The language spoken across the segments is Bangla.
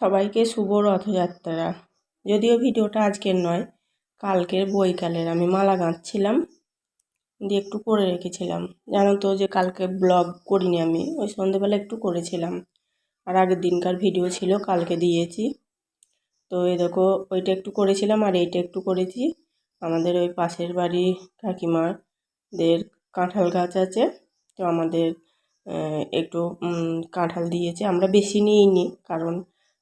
সবাইকে শুভ রথযাত্রা। যদিও ভিডিওটা আজকের নয়, কালকের বইকালের আমি মালা গাঁথছিলাম, দিয়ে একটু করে রেখেছিলাম। জানো তো যে কালকে ব্লগ করিনি আমি, ওই সন্ধেবেলা একটু করেছিলাম। আর আগের দিনকার ভিডিও ছিল, কালকে দিয়েছি। তো এই দেখো, ওইটা একটু করেছিলাম আর এইটা একটু করেছি। আমাদের ওই পাশের বাড়ি কাকিমাদের কাঁঠাল গাছ আছে, তো আমাদের একটু কাঁঠাল দিয়েছে। আমরা বেশি নিইনি, কারণ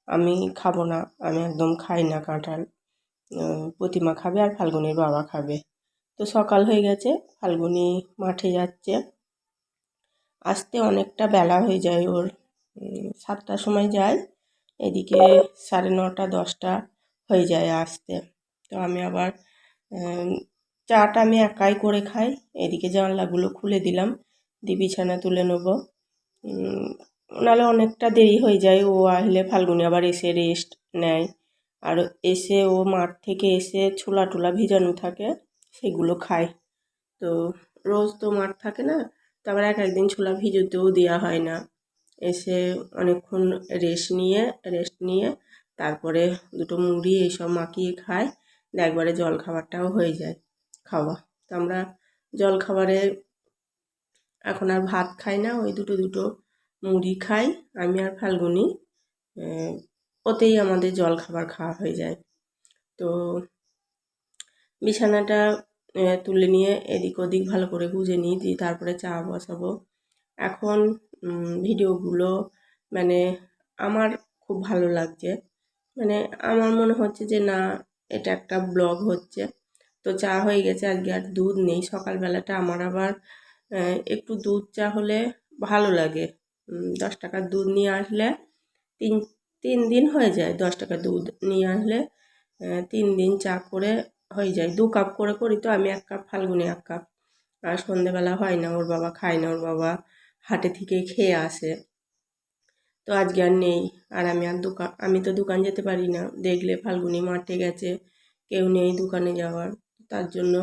আমি খাব না, আমি একদম খাই না কাঁঠাল। প্রতিমা খাবে আর ফাল্গুনির বাবা খাবে। তো সকাল হয়ে গেছে, ফাল্গুনি মাঠে যাচ্ছে। আসতে অনেকটা বেলা হয়ে যায় ওর। সাতটার সময় যায়, এদিকে সাড়ে নটা, দশটা হয়ে যায় আসতে। তো আমি আবার চাটা আমি একাই করে খাই। এদিকে জানলাগুলো খুলে দিলাম, দিয়ে বিছানা তুলে নেব। নাহলে অনেকটা দেরি হয়ে যায়। ও আসলে ফাল্গুনি আবার এসে রেস্ট নেয়। আর এসে ও মাঠ থেকে এসে ছোলা টোলা ভিজানো থাকে, সেগুলো খায়। তো রোজ তো মাঠ থাকে না তারপর এক একদিন ছোলা ভিজোতেও দেওয়া হয় না। এসে অনেকক্ষণ রেস্ট নিয়ে রেস্ট নিয়ে তারপরে দুটো মুড়ি এইসব মাখিয়ে খায়। একবারে জল খাবারটাও হয়ে যায় খাওয়া। তো আমরা জল খাবারে এখন আর ভাত খাই না, ওই দুটো দুটো মুড়ি খাই, আমি আর ফাল্গুনি ওতেই আমাদের জল খাবার খাওয়া হয়ে যায়। তো বিছানাটা তুলে নিয়ে এদিক ওদিক ভালো করে গুজে নিই, দিয়ে তারপরে চা বসাবো। এখন ভিডিওগুলো মানে আমার খুব ভালো লাগছে। মানে আমার মনে হচ্ছে যে না, এটা একটা ব্লগ হচ্ছে। তো চা হয়ে গেছে, আজকে আর দুধ নেই। সকালবেলাটা আমার আবার একটু দুধ চা হলে ভালো লাগে। দশ টাকার দুধ নিয়ে আসলে তিন তিন দিন হয়ে যায় দশ টাকা দুধ নিয়ে আসলে তিন দিন চা করে হয়ে যায়। দু কাপ করে করি তো আমি এক কাপ, ফাল্গুনি এক কাপ। আর সন্ধেবেলা হয় না, ওর বাবা খায় না, ওর বাবা হাটে থেকে খেয়ে আসে। তো আজকে আর নেই, আর আমি আর দোকান আমি তো দোকান যেতে পারি না। দেখলে ফাল্গুনি মাঠে গেছে, কেউ নেই দোকানে যাওয়ার। তার জন্য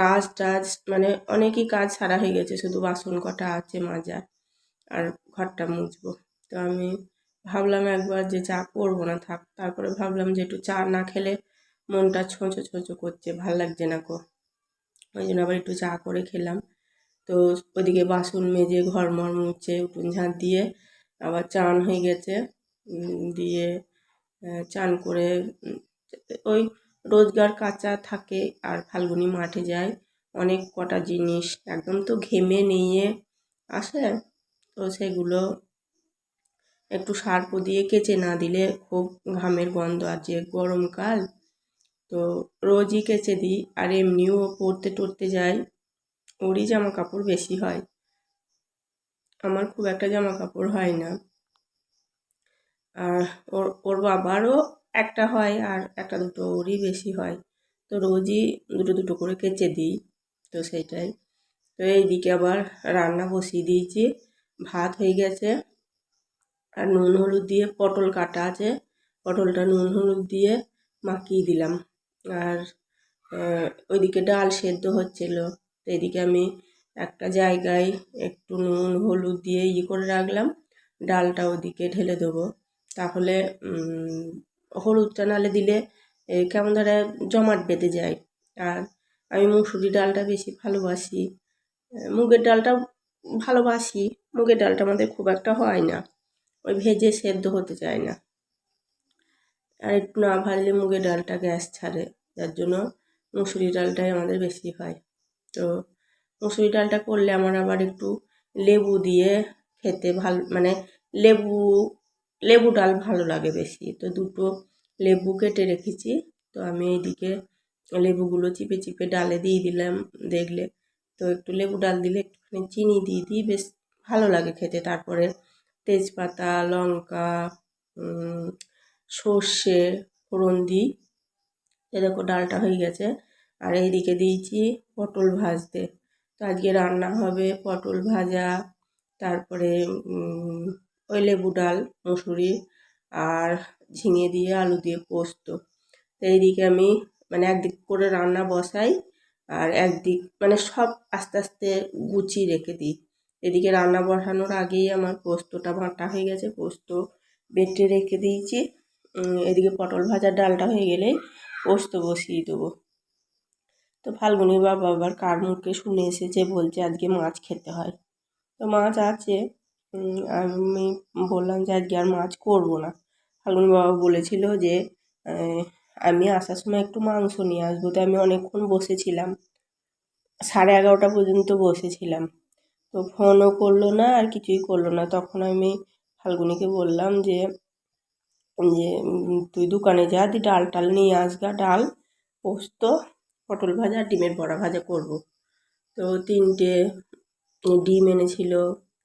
কাজ টাজ মানে অনেকই কাজ সারা হয়ে গেছে, শুধু বাসন কটা আছে মাজার। আর ঘরটা মুছবো। তো আমি ভাবলাম একবার যে চা করব না, থাক। তারপরে ভাবলাম যে একটু চা না খেলে মনটা ছোঁচো ছোঁচো করছে, ভালো লাগছে না কো ওই জন্য আবার একটু চা করে খেলাম। তো ওইদিকে বাসন মেজে ঘর মর মুছে, উঠুন ঝাঁট দিয়ে আবার চান হয়ে গেছে। দিয়ে চান করে ওই রোজগার কাঁচা থাকে আর ফাল্গুনি মাঠে যায়। অনেক কটা জিনিস একদম তো ঘেমে নিয়ে আসে। তো সেগুলো একটু সার্প দিয়ে কেচে না দিলে খুব ঘামের গন্ধ আছে গরমকাল, তো রোজই কেচে দিই। আর এমনিও পরতে টরতে যাই, ওরই জামা কাপড় বেশি হয়। আমার খুব একটা জামা কাপড় হয় না। আর ওর ওর বাবারও একটা হয় আর একটা দুটো ওরই বেশি হয়। তো রোজই দুটো দুটো করে কেচে দিই, তো সেটাই। তো এইদিকে আবার রান্না বসিয়ে দিয়েছি। ভাত হয়ে গেছে আর নুন হলুদ দিয়ে পটল কাটা আছে। পটলটা নুন হলুদ দিয়ে মাখিয়ে দিলাম। আর ওইদিকে ডাল সেদ্ধ হচ্ছিল। তো এদিকে আমি একটা জায়গায় একটু নুন হলুদ দিয়ে ইয়ে করে রাখলাম। ডালটা ওদিকে ঢেলে দেবো। তাহলে হলুদটা নালে দিলে কেমন ধরে জমাট বেঁধে যায়। আর আমি মুসুরি ডালটা বেশি ভালোবাসি। মুগের ডালটা ভালোবাসি। মুগের ডালটা আমাদের খুব একটা হয় না। ওই ভেজে সেদ্ধ হতে চায় না। আর একটু না ভাজলে মুগের ডালটা গ্যাস ছাড়ে। যার জন্য মুসুরি ডালটাই আমাদের বেশি হয়। তো মুসুরি ডালটা করলে আমার আবার একটু লেবু দিয়ে খেতে ভালো মানে লেবু লেবু ডাল ভালো লাগে বেশি। তো দুটো লেবু কেটে রেখেছি। তো আমি এইদিকে লেবুগুলো চিপে চিপে ডালে দিয়ে দিলাম দেখলে। তো একটু লেবু ডাল দিলে একটুখানি চিনি দিয়ে দিই। বেশ ভালো লাগে খেতে। তারপরে তেজপাতা, লঙ্কা সর্ষে ফোড়ন দিই এ দেখো ডালটা হয়ে গেছে। আর এইদিকে দিয়েছি পটল ভাজতে। তো আজকে রান্না হবে পটল ভাজা, তারপরে ওই লেবু ডাল, মুসুরি আর ঝিঙে দিয়ে আলু দিয়ে পোস্ত। তো এইদিকে আমি মানে একদিক করে রান্না বসাই আর একদিক মানে সব আস্তে আস্তে গুছিয়ে রেখে দিই। এদিকে রান্না বসানোর আগেই আমার পোস্তটা বাটা হয়ে গেছে, পোস্ত বেটে রেখে দিয়েছি। এদিকে পটল ভাজার ডালটা হয়ে গেলে পোস্ত বসিয়ে দেবো। তো ফাল্গুনির বাবা আবার কার মুখে শুনে এসেছে, বলছে আজকে মাছ খেতে হয়। তো মাছ আছে আমি বললাম যে আজকে আর মাছ করব না। ফাল্গুনি বাবা বলেছিল যে আমি আসার সময় একটু মাংস নিয়ে আসব। তো আমি অনেকক্ষণ বসেছিলাম, সাড়ে এগারোটা পর্যন্ত বসেছিলাম। তো ফোনও করল না, আর কিছুই করল না। তখন আমি ফাল্গুনিকে বললাম যে যে তুই দোকানে যা দি ডাল টাল নিয়ে আসগা ডাল, পোস্ত, পটল ভাজা, ডিমের বড়া ভাজা করব। তো তিনটে ডিম এনেছিল,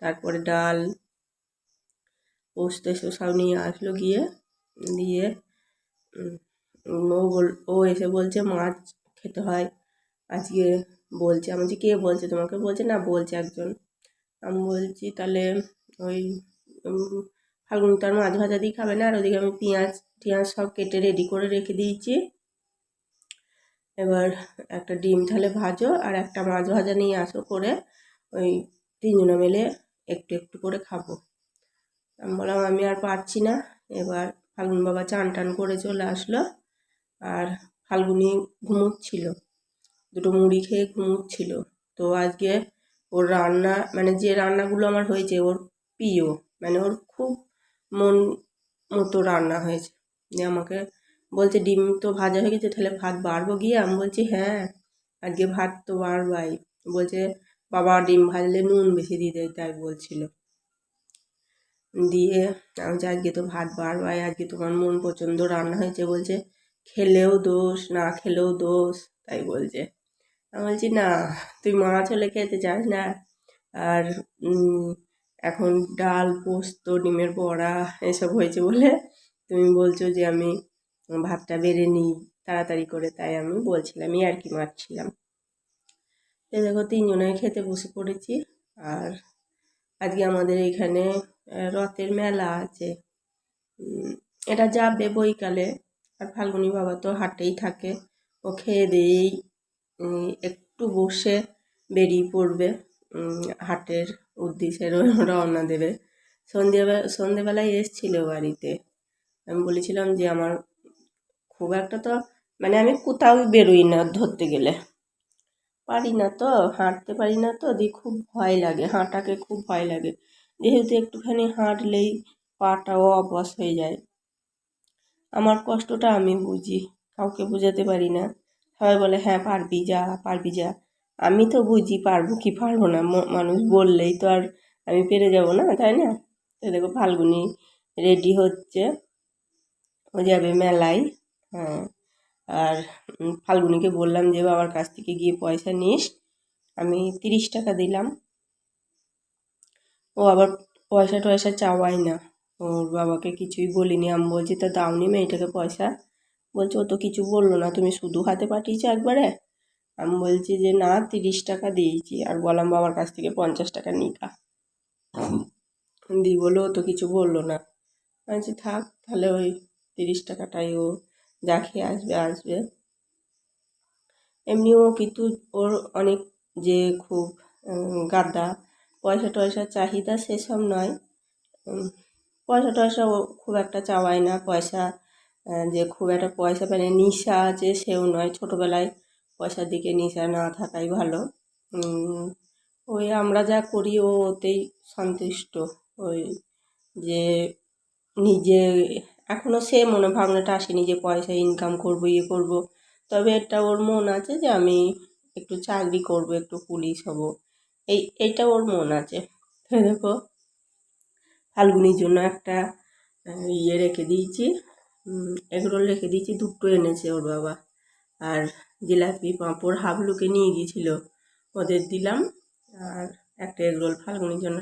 তারপরে ডাল, পোস্ত এসব সব নিয়ে আসলো গিয়ে, দিয়ে ও বল, ও এসে বলছে, মাছ খেতে হয়, আজকে বলছে, আমি বলছি, কে বলছে? তোমাকে বলছে না, বলছে একজন। আমি বলছি, তাহলে ওই ফাল্গুন তো আর মাছ ভাজা দিয়ে খাবে না, আর ওদিকে আমি পেঁয়াজ টিয়াজ সব কেটে রেডি করে রেখে দিয়েছি। এবার একটা ডিম তাহলে ভাজো, আর একটা মাছ ভাজা নিয়ে আসো করে ওই তিনজনে মিলে একটু একটু করে খাব। আমি বললাম, আমি আর পারছি না। এবার ফাল্গুন বাবা চান টান করে চলে আসলো, আর ফাল্গুনি ঘুমোচ্ছিল। দুটো মুড়ি খেয়ে ঘুমোচ্ছিল। তো আজকে ওর রান্না মানে যে রান্নাগুলো আমার হয়েছে, ওর প্রিয় মানে ওর খুব মন মতো রান্না হয়েছে। যে আমাকে বলছে, ডিম তো ভাজা হয়ে গেছে, তাহলে ভাত বাড়বো গিয়ে? আমি বলছি হ্যাঁ আজকে ভাত তো বাড়বাই। বলছে, বাবা ডিম ভাজলে নুন বেশি দিয়ে দেয়, তাই বলছিল। দিয়ে আমি বলছি, আজকে তো ভাত বাড়বাই, আজকে তোমার মন পছন্দ রান্না হয়েছে। বলছে, খেলেও দোষ, না খেলেও দোষ, তাই বলছে। আমি বলছি, না, তুই মাছ হলে খেতে চাস না। আর এখন ডাল, পোস্ত, ডিমের বড়া এসব হয়েছে বলে তুমি বলছো যে আমি ভাতটা বেড়ে নিই তাড়াতাড়ি করে, তাই আমি বলছিলাম আর কি মারছিলাম এই দেখো তিনজনে খেতে বসে পড়েছি। আর আজকে আমাদের এখানে রথের মেলা আছে। এটা যাবে বৈকালে। আর ফাল্গুনি বাবা তো হাটেই থাকে। ও খেয়ে দিয়েই একটু বসে বেরিয়ে পড়বে হাটের উদ্দেশ্যে রওনা দেবে। সন্ধেবেলা, সন্ধেবেলায় এসছিল বাড়িতে। আমি বলেছিলাম যে আমার খুব একটা তো মানে আমি কোথাও বেরোই না ধরতে গেলে। পারি না তো, হাঁটতে পারি না তো, দিয়ে খুব ভয় লাগে, হাঁটাকে খুব ভয় লাগে। যেহেতু একটুখানি হাঁটলেই পাটাও অবশ হয়ে যায়। আমার কষ্টটা আমি বুঝি, কাউকে বোঝাতে পারি না। সবাই বলে হ্যাঁ পারবি, যা পারবি, যা। আমি তো বুঝি পারব কি পারব না মানুষ বললেই তো আর আমি পেরে যাব না, তাই না? তো দেখো ফাল্গুনি রেডি হচ্ছে, ও যাবে মেলায় হ্যাঁ। আর ফাল্গুনিকে বললাম যে, বাবার কাছ থেকে গিয়ে পয়সা নিস, আমি তিরিশ টাকা দিলাম। ও আবার পয়সা টয়সা চাওয়াই না, ওর বাবাকে কিছুই বলিনি, আমি বলছি, তা দাওনি মেয়েটাকে পয়সা? বলছে, ও তো কিছু বলল না, তুমি শুধু হাতে পাঠিয়েছো একবারে? আমি বলছি যে, না, তিরিশ টাকা দিয়েছি, আর বললাম, বাবার কাছ থেকে পঞ্চাশ টাকা নিকা দি বলে ও তো কিছু বলল না। বলছি, থাক, তাহলে ওই তিরিশ টাকাটাই ও যা খেয়ে আসবে আসবে। এমনিও কিন্তু ওর অনেক যে খুব গাদা, পয়সা টয়সার চাহিদা সেসব নয়। পয়সা টয়সা ও খুব একটা চাওয়ায় না, পয়সা যে খুব একটা পয়সা মানে নিশা আছে, সেও নয়। ছোটোবেলায় পয়সার দিকে নিশা না থাকাই ভালো। ওই আমরা যা করি, ও ওতেই সন্তুষ্ট। ওই যে নিজে এখনও সে মনে ভাবনাটা আসেনি যে পয়সা ইনকাম করব ইয়ে করব। তবে এটা ওর মন আছে যে আমি একটু চাকরি করব, একটু পুলিশ হব। এই, এইটা ওর মন আছে। দেখো, ফাল্গুনির জন্য একটা ইয়ে রেখে দিয়েছি। এগরোল রেখে দিয়েছি, দুটো এনেছে ওর বাবা। আর জিলাপি পাঁপড় হাবলুকে নিয়ে গিয়েছিল, ওদের দিলাম। আর একটা এগরোল ফাল্গুনির জন্য